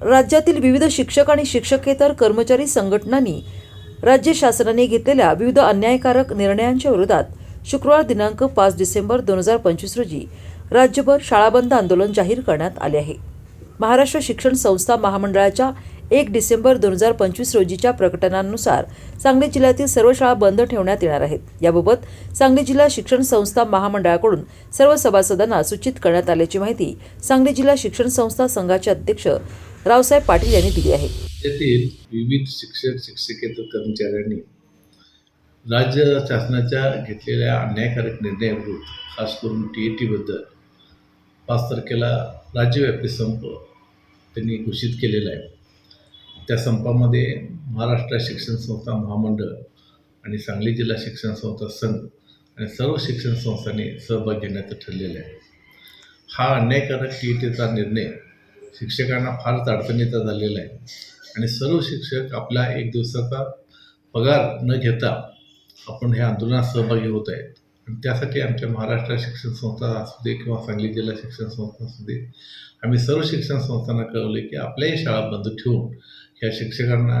राज्यातील विविध शिक्षक आणि शिक्षकेतर कर्मचारी संघटनांनी राज्य शासनाने घेतलेल्या विविध अन्यायकारक निर्णयांच्या विरोधात शुक्रवार दिनांक पाच डिसेंबर दोन हजार पंचवीस रोजी राज्यभर शाळाबंद आंदोलन जाहीर करण्यात आले आहे. महाराष्ट्र शिक्षण संस्था महामंडळाच्या एक डिसेंबर दोन हजार पंचवीस रोजीच्या प्रकटनानुसार सांगली जिल्ह्यातील सर्व शाळा बंद ठेवण्यात येणार आहेत. याबाबत सांगली जिल्हा शिक्षण संस्था महामंडळाकडून सर्व सभासदांना सूचित करण्यात आल्याची माहिती सांगली जिल्हा शिक्षण संस्था संघाचे अध्यक्ष रावसाहेब पाटील यांनी दिली आहे. राज्यातील विविध शिक्षक शिक्षकेतर कर्मचाऱ्यांनी राज्य शासनाच्या घेतलेल्या अन्यायकारक निर्णयाविरुद्ध खास करून टी ए टीबद्दल पाच तारखेला राज्यव्यापी संप त्यांनी घोषित केलेला आहे. त्या संपामध्ये महाराष्ट्र शिक्षण संस्था महामंडळ आणि सांगली जिल्हा शिक्षण संस्था संघ आणि सर्व शिक्षण संस्थांनी सहभाग घेण्याचं ठरलेलं आहे. हा अन्यायकारक टी ए टीचा निर्णय शिक्षकांना फारच अडचणीचा झालेला आहे. आणि सर्व शिक्षक आपला एक दिवसाचा पगार न घेता आपण ह्या आंदोलनात सहभागी होत आहेत. आणि त्यासाठी आमच्या महाराष्ट्र शिक्षण संस्था असू दे किंवा सांगली जिल्हा शिक्षण संस्था असू दे आम्ही सर्व शिक्षण संस्थांना कळवले की आपल्याही शाळा बंद ठेवून ह्या शिक्षकांना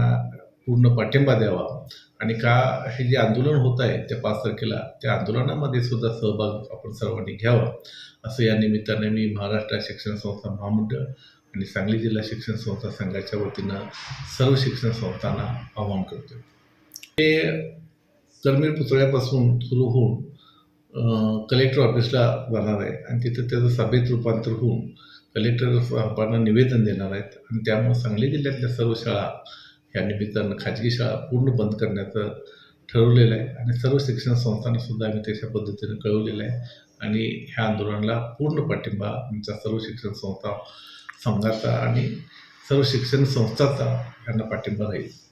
पूर्ण पाठिंबा द्यावा. आणि का हे जे आंदोलन होत आहे त्या पाच तारखेला त्या आंदोलनामध्ये सुद्धा सहभाग आपण सर्वांनी घ्यावा. असं या निमित्ताने मी महाराष्ट्र शिक्षण संस्था महामंडळ आणि सांगली जिल्हा शिक्षण संस्था संघाच्या वतीनं सर्व शिक्षण संस्थांना आवाहन करतो हे करमीर पुतळ्यापासून सुरू होऊन कलेक्टर ऑफिसला जाणार आहे आणि तिथं त्याचं सभेत रूपांतर होऊन कलेक्टर साहेबांना निवेदन देणार आहेत. आणि त्यामुळे सांगली जिल्ह्यातल्या सर्व शाळा या निमित्तानं खाजगी शाळा पूर्ण बंद करण्याचं ठरवलेलं आहे. आणि सर्व शिक्षण संस्थांना सुद्धा आम्ही तशा पद्धतीनं कळवलेलं आहे. आणि ह्या आंदोलनाला पूर्ण पाठिंबा आमच्या सर्व शिक्षण संस्था संघाचा आणि सर्व शिक्षण संस्थाचा यांना पाठिंबा राहील.